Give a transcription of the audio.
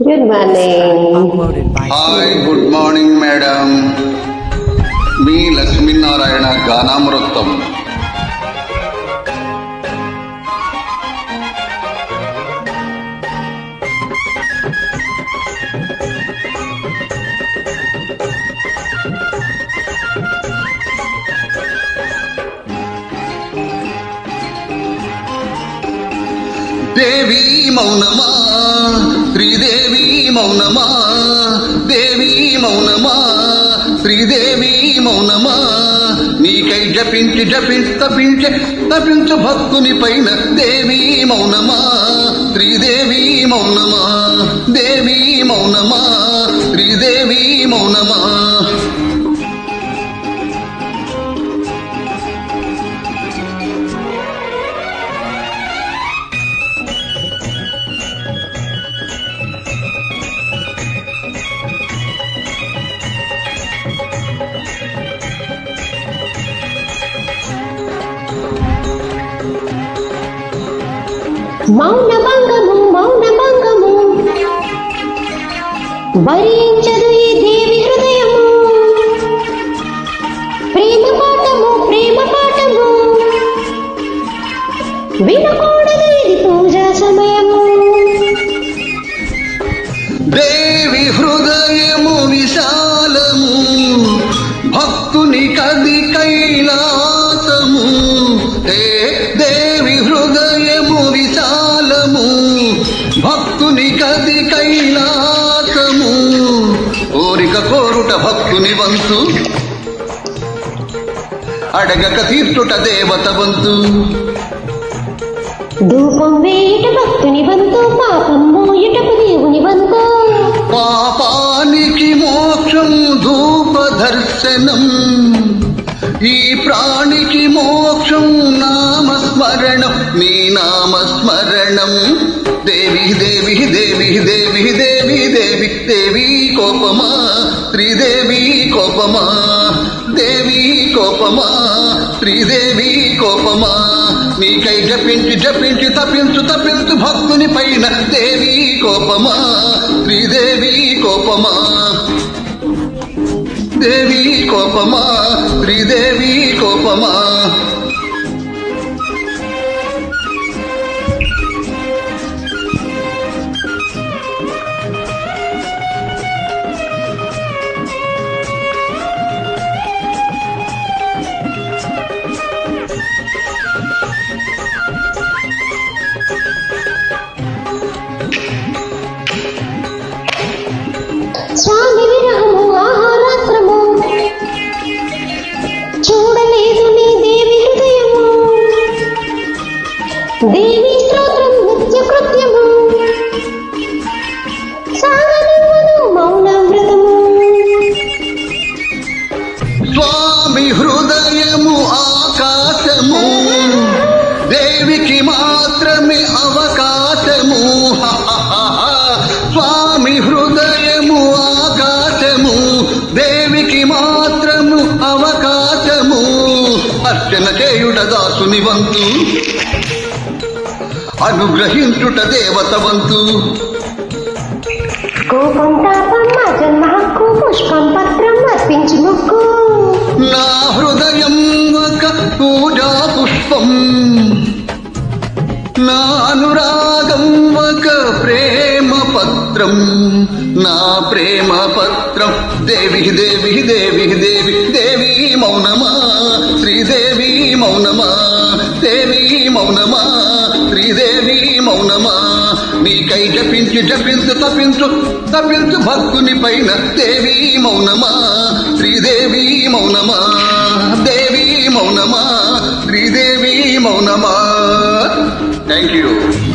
Good morning. uploaded by hi good morning madam మీ లక్ష్మీనారాయణ గానామృతం దేవి మౌనమా శ్రీదేవి మౌనమా? దేవి మౌనమా? శ్రీదేవి మౌనమా? నీకై జపించి జపించి తపించే తపించు భక్తుని పైన దేవి మౌనమా? శ్రీదేవి మౌనమా? దేవి మౌనమా? మౌన భంగము మౌన భంగము వరించదు ఈ దేవి హృదయము. ప్రేమ పాఠము ప్రేమ పాఠము వినకూడదు ఇది పూజా సమయము. దేవి హృదయము విశాలము భక్తుని కది కైలాసము. భక్తుని కది కైలాసము. కోరిక కోరుట భక్తుని వంతు. అడగక తీర్చుట దేవత వంతు. ధూపం వేయుట భక్తుని వంతు పాపం మోయుటకు దేవుని వంతు. పాపానికి మోక్షం ధూప దర్శనం. ఈ ప్రాణికి మోక్షం నామస్మరణం నీ నామస్మరణం. కోపమా? త్రిదేవి కోపమా? దేవి కోపమా? త్రిదేవి కోపమా? నీకై జపించి జపించి తప్పించు తప్పించు భక్తుని పైన దేవి కోపమా? త్రిదేవి కోపమా? దేవి కోపమా? త్రిదేవి కోపమా? మాత్రమే అవకాశము. స్వామి హృదయము ఆకాశము. దేవికి మాత్రము అవకాశము. అర్చన చేయుట దాసుని వంతు. అనుగ్రహించుట దేవత వంతు. కోపం తాపం జన్మ హక్కు పుష్పం పత్రం అర్పించి ముక్కు నా హృదయం ఒక పూజా పుష్పం. నా అనురాగం ఒక ప్రేమ పత్రం. నా ప్రేమ పత్రం. దేవి దేవి దేవి దేవి దేవి మౌనమా? శ్రీదేవి మౌనమా? దేవి మౌనమా? శ్రీదేవి మౌనమా? నీకై జపించు జపించు తపించు తపించు భక్తుని పైన దేవి మౌనమా? శ్రీదేవి మౌనమా? దేవి మౌనమా? శ్రీదేవి మౌనమా? Thank you.